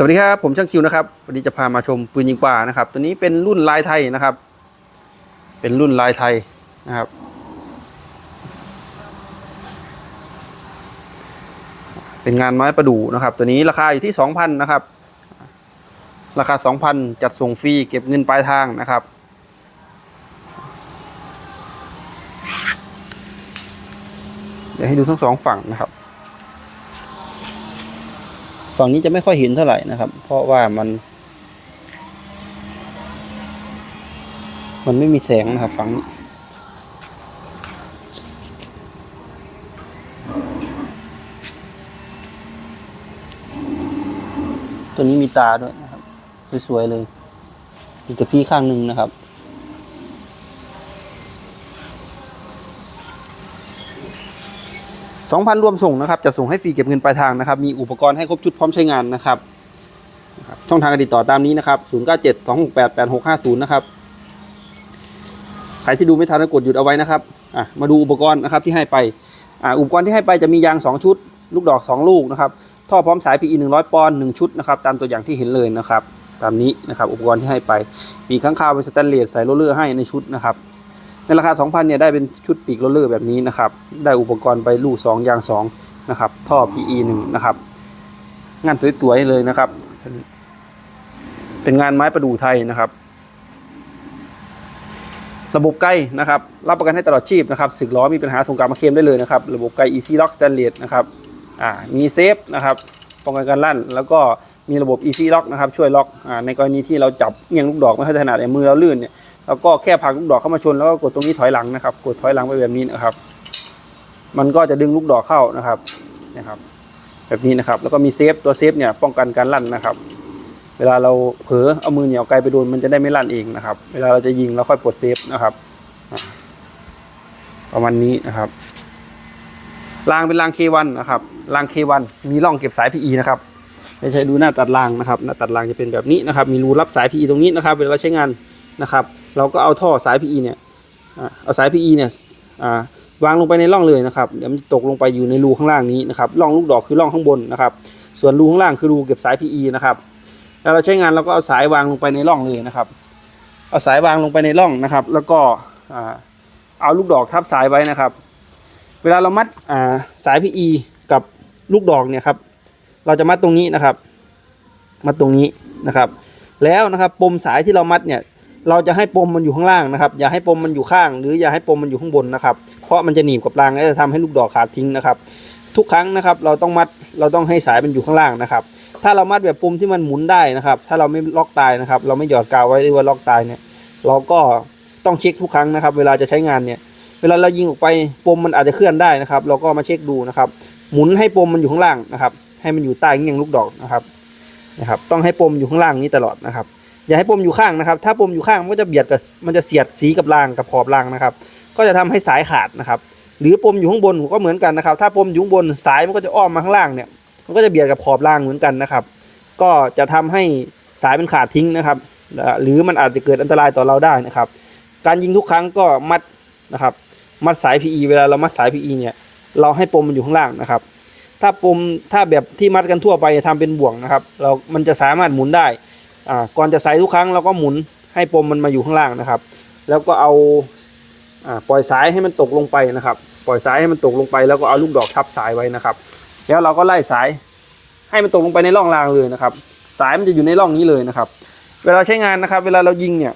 สวัสดีครับ ผมช่างคิวนะครับวันนี้จะพามาชมปืนยิงปลานะครับ ตัวนี้เป็นรุ่นลายไทยนะครับ เป็นรุ่นลายไทยนะครับ เป็นงานไม้ประดู่นะครับ ตัวนี้ราคาอยู่ที่สองพันนะครับ ราคาสองพันจัดส่งฟรีเก็บเงินปลายทางนะครับ เดี๋ยวให้ดูทั้งสองฝั่งนะครับ ฝั่งนี้จะไม่ค่อยเห็นเท่าไหร่นะครับ เพราะว่ามัน มันไม่มีแสงนะครับฝั่งนี้ตัวนี้มีตาด้วยนะครับ สวยๆเลยมีกระพี้ข้างหนึ่งนะครับ สองพันรวมส่งนะครับจะส่งให้ฟรีเก็บเงินปลายทางนะครับ มีอุปกรณ์ให้ครบชุดพร้อมใช้งานนะครับช่องทางการติดต่อตามนี้นะครับ0 9 7 2 6 8 8 6 5 0นะครับใครที่ดูไม่ทันก็กดหยุดเอาไว้นะครับอะมาดูอุปกรณ์นะครับที่ให้ไปอ่าอุปกรณ์ที่ให้ไปจะมียาง 2 ชุด ลูกดอก 2 ลูกนะครับท่อพร้อมสาย PE 100 ปอนด์1ชุดนะครับตามตัวอย่างที่เห็นเลยนะครับ ตามนี้นะครับอุปกรณ์ที่ให้ไป มีข้างคาวเป็นสแตนเลสใส่โรลเลอร์ให้ในชุดนะครับ ในราคา 2,000เนี่ยได้เป็นชุดปีกโรลเลอร์แบบนี้นะครับ ได้อุปกรณ์ไปลูก2ยาง2นะครับ ท่อ PE 1นะครับ งานสวยๆเลยนะครับ เป็นงานไม้ประดู่ไทยนะครับ ระบบไกลนะครับ รับประกันให้ตลอดชีพนะครับสึกล้อมีปัญหาส่งกลับมาเคลมได้เลยนะครับ ระบบไกล Easy Lock Stainless นะครับ อ่า มีเซฟนะครับ ป้องกันการลั่น แล้วก็มีระบบ Easy Lock นะครับ ช่วยล็อก อ่า ในกรณีที่เราจับเงียงลูกดอกไม่ค่อยถนัดในมือเราลื่นเนี่ย แล้วก็แค่ผลักลูกดอกเข้ามาชนแล้วก็กดตรงนี้ถอยหลังนะครับ กดถอยหลังไปแบบนี้นะครับ มันก็จะดึงลูกดอกเข้านะครับนะครับ แบบนี้นะครับ แล้วก็มีเซฟตัวเซฟเนี่ยป้องกันการลั่นนะครับ เวลาเราเผลอเอามือเหนี่ยวไกลไปโดนมันจะได้ไม่ลั่นเองนะครับ เวลาเราจะยิงเราค่อยปลดเซฟนะครับประมาณนี้นะครับรางเป็นราง K1 นนะครับราง K1 มีร่องเก็บสาย PE นะครับไม่ใช่ดูหน้าตัดรางนะครับ หน้าตัดรางจะเป็นแบบนี้นะครับ มีรูรับสาย PE ตรงนี้นะครับ เวลาใช้งานนะครับ เราก็เอาท่อสาย PE เนี่ยเอาสาย PE เนี่ยวางลงไปในร่องเลยนะครับเดี๋ยวมันตกลงไปอยู่ในรูข้างล่างนี้นะครับร่องลูกดอกคือร่องข้างบนนะครับ ส่วนรูข้างล่างคือรูเก็บสาย PE นะครับแล้วเราใช้งานเราก็เอาสายวางลงไปในร่องเลยนะครับ เอาสายวางลงไปในร่องนะครับ แล้วก็เอาลูกดอกทับสายไว้นะครับ เวลาเรามัดอ่าสาย PE กับลูกดอกเนี่ยครับ เราจะมัดตรงนี้นะครับ มัดตรงนี้นะครับ แล้วนะครับปมสายที่เรามัดเนี่ย เราจะให้ปมมันอยู่ข้างล่างนะครับ อย่าให้ปมมันอยู่ข้าง หรืออย่าให้ปมมันอยู่ข้างบนนะครับ เพราะมันจะหนีบกับรางและจะทำให้ลูกดอกขาดทิ้งนะครับ ทุกครั้งนะครับ เราต้องมัดเราต้องให้สายมันอยู่ข้างล่างนะครับ ถ้าเรามัดแบบปมที่มันหมุนได้นะครับ ถ้าเราไม่ล็อกตายนะครับ เราไม่หยอดกาวไว้หรือว่าล็อกตายเนี่ย เราก็ต้องเช็คทุกครั้งนะครับ เวลาจะใช้งานเนี่ยเวลาเรายิงออกไปปมมันอาจจะเคลื่อนได้นะครับ เราก็มาเช็คดูนะครับ หมุนให้ปมมันอยู่ข้างล่างนะครับ ให้มันอยู่ใต้เงี้ยงลูกดอกนะครับนะครับ ต้องให้ปมอยู่ข้างล่างนี้ตลอดนะครับ อย่าให้ปมอยู่ข้างนะครับ ถ้าปมอยู่ข้างมันก็จะเบียดกับมันจะเสียดสีกับรางกับขอบรางนะครับ ก็จะทำให้สายขาดนะครับ หรือปมอยู่ข้างบนก็เหมือนกันนะครับ ถ้าปมอยู่ข้างบนสายมันก็จะอ้อมมาข้างล่างเนี่ย มันก็จะเบียดกับขอบรางเหมือนกันนะครับ ก็จะทำให้สายมันขาดทิ้งนะครับ หรือมันอาจจะเกิดอันตรายต่อเราได้นะครับ การยิงทุกครั้งก็มัดนะครับ มัดสาย PE เวลาเรามัดสาย PE เนี่ย เราให้ปมมันอยู่ข้างล่างนะครับ ถ้าปมถ้าแบบที่มัดกันทั่วไปทำเป็นบ่วงนะครับ เรา มันจะสามารถหมุนได้ อ่าก่อนจะใส่ทุกครั้งเราก็หมุนให้ปมมันมาอยู่ข้างล่างนะครับ แล้วก็เอาอ่าปล่อยสายให้มันตกลงไปนะครับ ปล่อยสายให้มันตกลงไป แล้วก็เอาลูกดอกทับสายไว้นะครับ แล้วเราก็ไล่สายให้มันตกลงไปในร่องรางเลยนะครับ สายมันจะอยู่ในร่องนี้เลยนะครับ เวลาใช้งานนะครับ เวลาเรายิงเนี่ย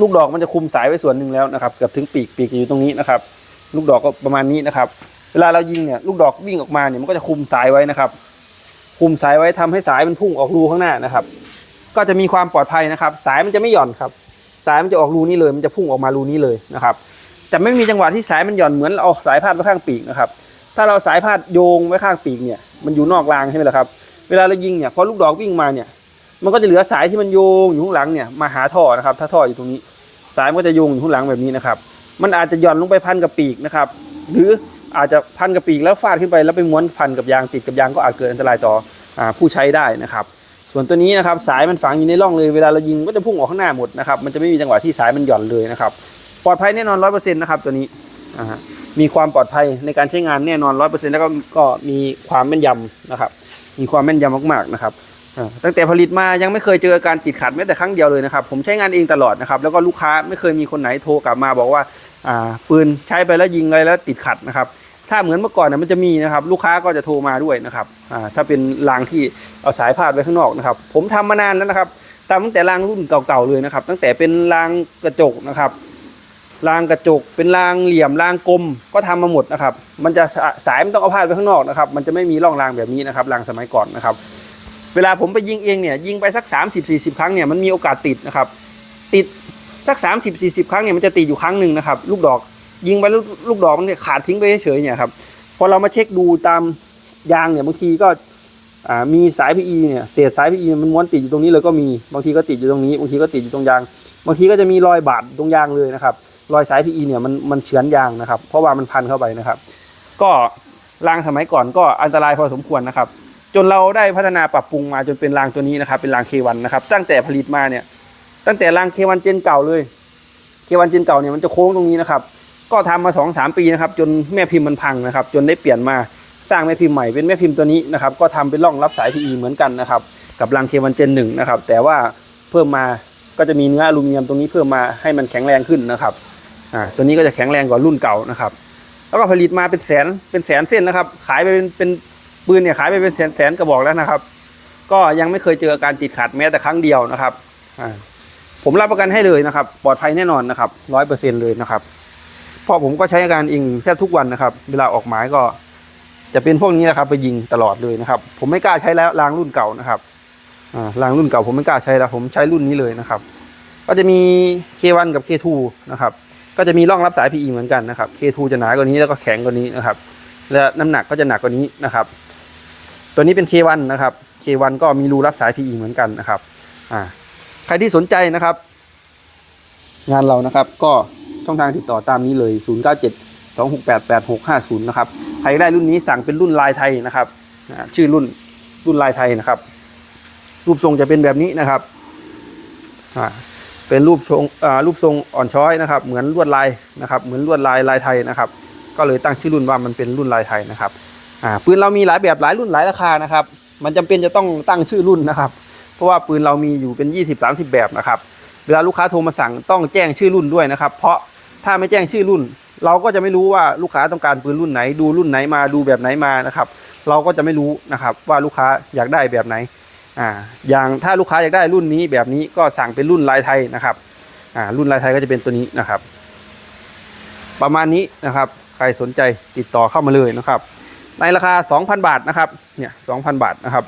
ลูกดอกมันจะคุมสายไว้ส่วนหนึ่งแล้วนะครับเกือบถึงปีกปีกจะอยู่ตรงนี้นะครับ ลูกดอกก็ประมาณนี้นะครับ เวลาเรายิงเนี่ยลูกดอกวิ่งออกมาเนี่ยมันก็จะคุมสายไว้นะครับ คุมสายไว้ทำให้สายมันพุ่งออกรูข้างหน้านะครับ ก็จะมีความปลอดภัยนะครับ สายมันจะไม่หย่อนครับ สายมันจะออกรูนี้เลย มันจะพุ่งออกมารูนี้เลยนะครับจะไม่มีจังหวะที่สายมันหย่อนเหมือนเอาสายพาดไว้ข้างปีกนะครับ ถ้าเราสายพาดโยงไว้ข้างปีกเนี่ย มันอยู่นอกรางใช่ไหมล่ะครับ เวลาเรายิงเนี่ยพอลูกดอกวิ่งมาเนี่ย มันก็จะเหลือสายที่มันโยงอยู่ข้างหลังเนี่ยมาหาท่อนะครับ ถ้าท่ออยู่ตรงนี้ สายมันก็จะโยงอยู่ข้างหลังแบบนี้นะครับ มันอาจจะหย่อนลงไปพันกับปีกนะครับ หรืออาจจะพันกับปีกแล้วฟาดขึ้นไปแล้วไปม้วนพันกับยางติดกับยางก็อาจเกิดอันตรายต่ออผู้ใช้ได้นะครับ ส่วนตัวนี้นะครับสายมันฝังอยู่ในร่องเลยเวลาเรายิงก็จะพุ่งออกข้างหน้าหมดนะครับมันจะไม่มีจังหวะที่สายมันหย่อนเลยนะครับปลอดภัยแน่นอนร้อยเปอร์เซ็นต์นะครับตัวนี้มีความปลอดภัยในการใช้งานแน่นอนร้อยเปอร์เซ็นต์แล้วก็ก็มีความแม่นยำนะครับ มีความแม่นยำมากๆนะครับตั้งแต่ผลิตมายังไม่เคยเจอการติดขัดแม้แต่ครั้งเดียวเลยนะครับ ผมใช้งานเองตลอดนะครับ แล้วก็ลูกค้าไม่เคยมีคนไหนโทรกลับมาบอกว่าอ่าปืนใช้ไปแล้วยิงเลยแล้วติดขัดนะครับ ถ้าเหมือนเมื่อก่อนนะมันจะมีนะครับลูกค้าก็จะโทรมาด้วยนะครับอ่าถ้าเป็นรางที่เอาสายพาดไว้ข้างนอกนะครับ ผมทำมานานแล้วนะครับทำตั้งแต่รางรุ่นเก่าๆเลยนะครับ ตั้งแต่เป็นรางกระจกนะครับรางกระจกเป็นรางเหลี่ยมรางกลมก็ทำมาหมดนะครับ มันจะสาสายมันต้องเอาพาดไว้ข้างนอกนะครับ มันจะไม่มีร่องรางแบบนี้นะครับรางสมัยก่อนนะครับ เวลาผมไปยิงเองเนี่ยยิงไปสัก 30 40 ครั้งเนี่ยมันมีโอกาสติดนะครับ ติดสัก 30 40 ครั้งเนี่ยมันจะติดอยู่ครั้งหนึ่งนะครับ ลูกดอก ยิงไปลูกลูกดอกมันเนี่ยขาดทิ้งไปเฉยๆเนี่ยครับพอเรามาเช็คดูตามยางเนี่ยบางทีก็มีสาย PE เนี่ยเศษสาย PE มันม้วนติดอยู่ตรงนี้เลยก็มีบางทีก็ติดอยู่ตรงนี้บางทีก็ติดอยู่ตรงยางบางทีก็จะมีรอยบาดตรงยางเลยนะครับรอยสาย PE เนี่ยมันมันเฉือนยางนะครับ เพราะว่ามันพันเข้าไปนะครับ ก็รางสมัยก่อนก็อันตรายพอสมควรนะครับ จนเราได้พัฒนาปรับปรุงมาจนเป็นรางตัวนี้นะครับ เป็นรางเควันนะครับตั้งแต่ผลิตมาเนี่ยตั้งแต่รางเควันเจนเก่าเลยเควันเจนเก่าเนี่ยมันจะโค้งตรงนี้นะครับ ก็ทำมาสองสามปีนะครับ จนแม่พิมพ์มันพังนะครับ จนได้เปลี่ยนมาสร้างแม่พิมพ์ใหม่เป็นแม่พิมพ์ตัวนี้นะครับ ก็ทำเป็นร่องรับสาย PE เหมือนกันนะครับ กับรางเควันเจนหนึ่งนะครับ แต่ว่าเพิ่มมาก็จะมีเนื้ออลูมิเนียมตรงนี้เพิ่มมาให้มันแข็งแรงขึ้นนะครับอ่าตัวนี้ก็จะแข็งแรงกว่ารุ่นเก่านะครับ แล้วก็ผลิตมาเป็นแสนเป็นแสนเส้นนะครับ ขายไปเป็นเป็นปืนเนี่ยขายไปเป็นแสนแสนกระบอกแล้วนะครับ ก็ยังไม่เคยเจออาการติดขัดแม้แต่ครั้งเดียวนะครับอ่าผมรับประกันให้เลยนะครับ ปลอดภัยแน่นอนนะครับร้อยเปอร์เซ็นเลยนะครับ เพราะผมก็ใช้การเองแทบทุกวันนะครับ เวลาออกหมายก็ จะเป็นพวกนี้นะครับ ไปยิงตลอดเลยนะครับ ผมไม่กล้าใช้แล้วรางรุ่นเก่านะครับอ่ารางรุ่นเก่าผมไม่กล้าใช้แล้ว ผมใช้รุ่นนี้เลยนะครับ ก็จะมี K1 กับ K2 นะครับ ก็จะมีร่องรับสาย PE เหมือนกันนะครับ K2 จะหนากว่านี้แล้วก็แข็งกว่านี้นะครับ และน้ำหนักก็จะหนักกว่านี้นะครับ ตัวนี้เป็น K1 นะครับ K1 ก็มีรูรับสาย PE เหมือนกันนะครับ อ่า ใครที่สนใจนะครับ งานเรานะครับก็ ช่องทางติดต่อตามนี้เลย 0 9 7 2 6 8 8 6 5 0 นะครับ ใครได้รุ่นนี้สั่งเป็นรุ่นลายไทยนะครับ ชื่อรุ่นรุ่นลายไทยนะครับ รูปทรงจะเป็นแบบนี้นะครับ เป็นรูปทรงรูปทรงอ่อนช้อยนะครับ เหมือนลวดลายนะครับ เหมือนลวดลายลายไทยนะครับ ก็เลยตั้งชื่อรุ่นว่ามันเป็นรุ่นลายไทยนะครับอ่าปืนเรามีหลายแบบหลายรุ่นหลายราคานะครับ มันจำเป็นจะต้องตั้งชื่อรุ่นนะครับ เพราะว่าปืนเรามีอยู่เป็น 20 30 แบบนะครับเวลาลูกค้าโทรมาสั่งต้องแจ้งชื่อรุ่นด้วยนะครับ เพราะ ถ้าไม่แจ้งชื่อรุ่น เราก็จะไม่รู้ว่าลูกค้าต้องการปืนรุ่นไหน ดูรุ่นไหนมาดูแบบไหนมานะครับ เราก็จะไม่รู้นะครับว่าลูกค้าอยากได้แบบไหนอ่าอย่างถ้าลูกค้าอยากได้รุ่นนี้แบบนี้ก็สั่งเป็นรุ่นลายไทยนะครับอ่ารุ่นลายไทยก็จะเป็นตัวนี้นะครับ ประมาณนี้นะครับ ใครสนใจติดต่อเข้ามาเลยนะครับ ในราคา 2,000 บาทนะครับเนี่ย2,000 บาทนะครับ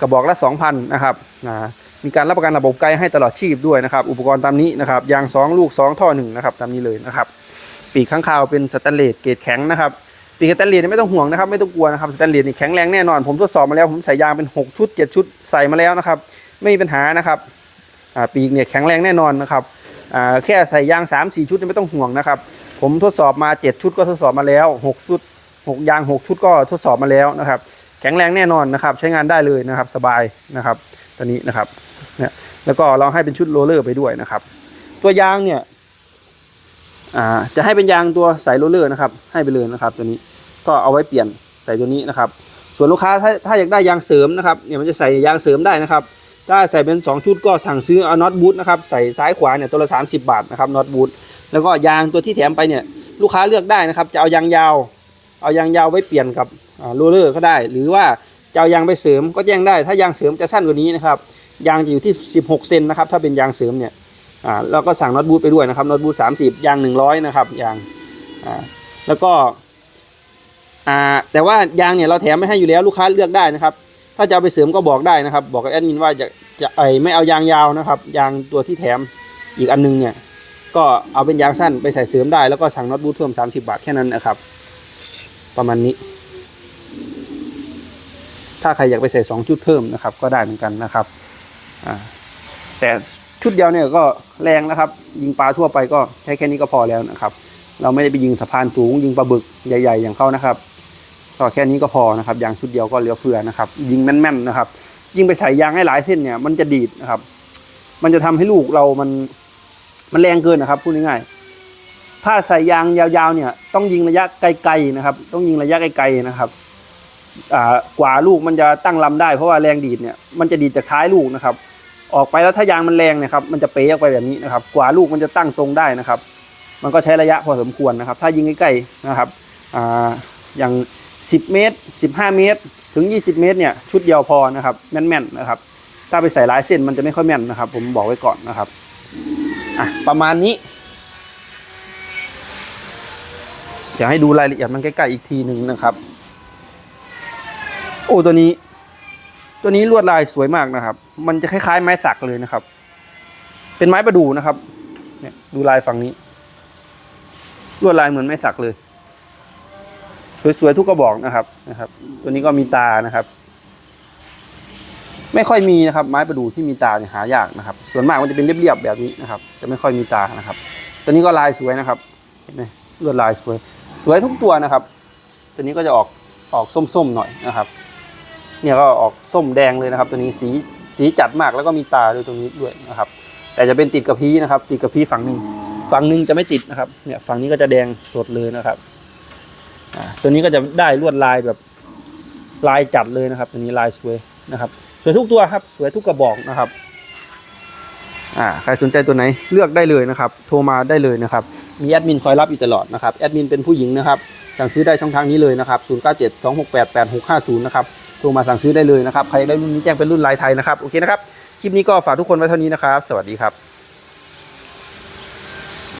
กระบอกละ 2,000นะครับอ่า มีการรับประกันระบบไกด์ให้ตลอดชีพด้วยนะครับ อุปกรณ์ตามนี้นะครับยาง 2 ลูก 2 ท่อ1นะครับตามนี้เลยนะครับปีกข้างคาวเป็นสแตนเลสเกรดแข็งนะครับปีกสแตนเลสไม่ต้องห่วงนะครับไม่ต้องกลัวนะครับสแตนเลสนี่แข็งแรงแน่นอน ผมทดสอบมาแล้วผมใส่ยางเป็น 6 ชุด 7 ชุดใส่มาแล้วนะครับไม่มีปัญหานะครับปีกเนี่ยแข็งแรงแน่นอนนะครับแค่ใส่ยาง 3-4 ชุดไม่ต้องห่วงนะครับผมทดสอบมา 7 ชุดก็ทดสอบมาแล้ว 6 ชุด 6 ยาง 6 ชุดก็ทดสอบมาแล้วนะครับแข็งแรงแน่นอนนะครับใช้งานได้เลยนะครับสบายนะครับ ตัวนี้นะครับเนี่ยแล้วก็เราให้เป็นชุดโรลเลอร์ไปด้วยนะครับ ตัวยางเนี่ยอ่าจะให้เป็นยางตัวใส่โรลเลอร์นะครับ ให้ไปเลยนะครับ ตัวนี้ก็เอาไว้เปลี่ยนใส่ตัวนี้นะครับ ส่วนลูกค้าถ้าถ้าอยากได้ยางเสริมนะครับเนี่ยมันจะใส่ยางเสริมได้นะครับถ้าใส่เป็น 2 ชุดก็สั่งซื้อเอาน็อตบูทนะครับใส่ซ้ายขวาเนี่ยตัวละ30 บาทนะครับน็อตบูทแล้วก็ยางตัวที่แถมไปเนี่ยลูกค้าเลือกได้นะครับ จะเอายางยาว เอายางยาวไว้เปลี่ยนกับโรลเลอร์ก็ได้ หรือว่า จะเอายางไปเสริมก็แจ้งได้ ถ้ายางเสริมจะสั้นกว่านี้นะครับ ยางจะอยู่ที่ 16 เซนนะครับ ถ้าเป็นยางเสริมเนี่ย อ่าแล้วก็สั่งน็อตบูทไปด้วยนะครับน็อตบูท30ยาง 100 นะครับ ยาง อ่า แล้วก็ อ่า แต่ว่ายางเนี่ยเราแถมไม่ให้อยู่แล้วลูกค้าเลือกได้นะครับ ถ้าจะเอาไปเสริมก็บอกได้นะครับ บอกกับแอดมินว่าจะจะไอไม่เอายางยาวนะครับ ยางตัวที่แถมอีกอันนึงเนี่ย ก็เอาเป็นยางสั้นไปใส่เสริมได้ แล้วก็สั่งน็อตบูทเพิ่ม30 บาทแค่นั้นนะครับ ประมาณนี้ ถ้าใครอยากไปใส่ 2 ชุดเพิ่มนะครับ ก็ได้เหมือนกันนะครับแต่ชุดเดียวเนี่ยก็แรงนะครับ ยิงปลาทั่วไปก็ใช้แค่นี้ก็พอแล้วนะครับ เราไม่ได้ไปยิงสะพานสูง ยิงปลาบึกใหญ่ ๆ อย่างเขานะครับก็แค่นี้ก็พอนะครับยางชุดเดียวก็เหลือเฟือนะครับ ยิงแม่นๆนะครับ ยิงไปใส่ยางให้หลายเส้นเนี่ย มันจะดีดนะครับ มันจะทำให้ลูกเรามันมันแรงเกินนะครับพูดง่ายๆถ้าใส่ยางยาวๆเนี่ย ต้องยิงระยะไกลๆนะครับ ต้องยิงระยะไกลๆนะครับ กว่าลูกมันจะตั้งลำได้เพราะว่าแรงดีดเนี่ยมันจะดีดจากท้ายลูกนะครับ ออกไปแล้วถ้ายางมันแรงนะครับ มันจะเป๋ออกไปแบบนี้นะครับ กว่าลูกมันจะตั้งตรงได้นะครับ มันก็ใช้ระยะพอสมควรนะครับ ถ้ายิงใกล้ๆนะครับออย่าง 10 เมตร 15 เมตร ถึง 20 เมตรเนี่ยชุดเดียวพอนะครับแม่นๆนะครับ ถ้าไปใส่หลายเส้นมันจะไม่ค่อยแม่นนะครับ ผมบอกไว้ก่อนนะครับอะประมาณนี้อยากให้ดูรายละเอียดมันใกล้ๆอีกทีหนึ่งนะครับ โอ้ตัวนี้ ตัวนี้ลวดลายสวยมากนะครับ มันจะคล้ายๆ ไม้สักเลยนะครับ เป็นไม้ประดู่นะครับ เนี่ยดูลายฝั่งนี้ ลวดลายเหมือนไม้สักเลย สวยๆทุกกระบอกนะครับนะครับ ตัวนี้ก็มีตานะครับ ไม่ค่อยมีนะครับ ไม้ประดู่ที่มีตาเนี่ยหายากนะครับ ส่วนมากมันจะเป็นเรียบๆแบบนี้นะครับ จะไม่ค่อยมีตานะครับ ตัวนี้ก็ลายสวยนะครับเห็นไหมลวดลายสวย สวยทุกตัวนะครับ ตัวนี้ก็จะออกออกส้มๆหน่อยนะครับ เนี่ยก็ออกส้มแดงเลยนะครับ ตัวนี้สีสีจัดมากแล้วก็มีตาด้วยตรงนี้ด้วยนะครับ แต่จะเป็นติดกับพีนะครับ ติดกับพีฝั่งหนึ่งฝั่งหนึ่งจะไม่ติดนะครับ เนี่ยฝั่งนี้ก็จะแดงสดเลยนะครับตัวนี้ก็จะได้ลวดลายแบบลายจัดเลยนะครับ ตัวนี้ลายสวยนะครับ สวยทุกตัวครับ สวยทุกกระบอกนะครับอ่าใครสนใจตัวไหนเลือกได้เลยนะครับ โทรมาได้เลยนะครับ มีแอดมินคอยรับอยู่ตลอดนะครับแอดมินเป็นผู้หญิงนะครับสั่งซื้อได้ช่องทางนี้เลยนะครับ 0 9 7 2 6 8 8 6 5 0 นะครับ โทรมาสั่งซื้อได้เลยนะครับ ใครได้รุ่นนี้แจ้งเป็นรุ่นลายไทยนะครับ โอเคนะครับ คลิปนี้ก็ฝากทุกคนไว้เท่านี้นะครับ สวัสดีครับ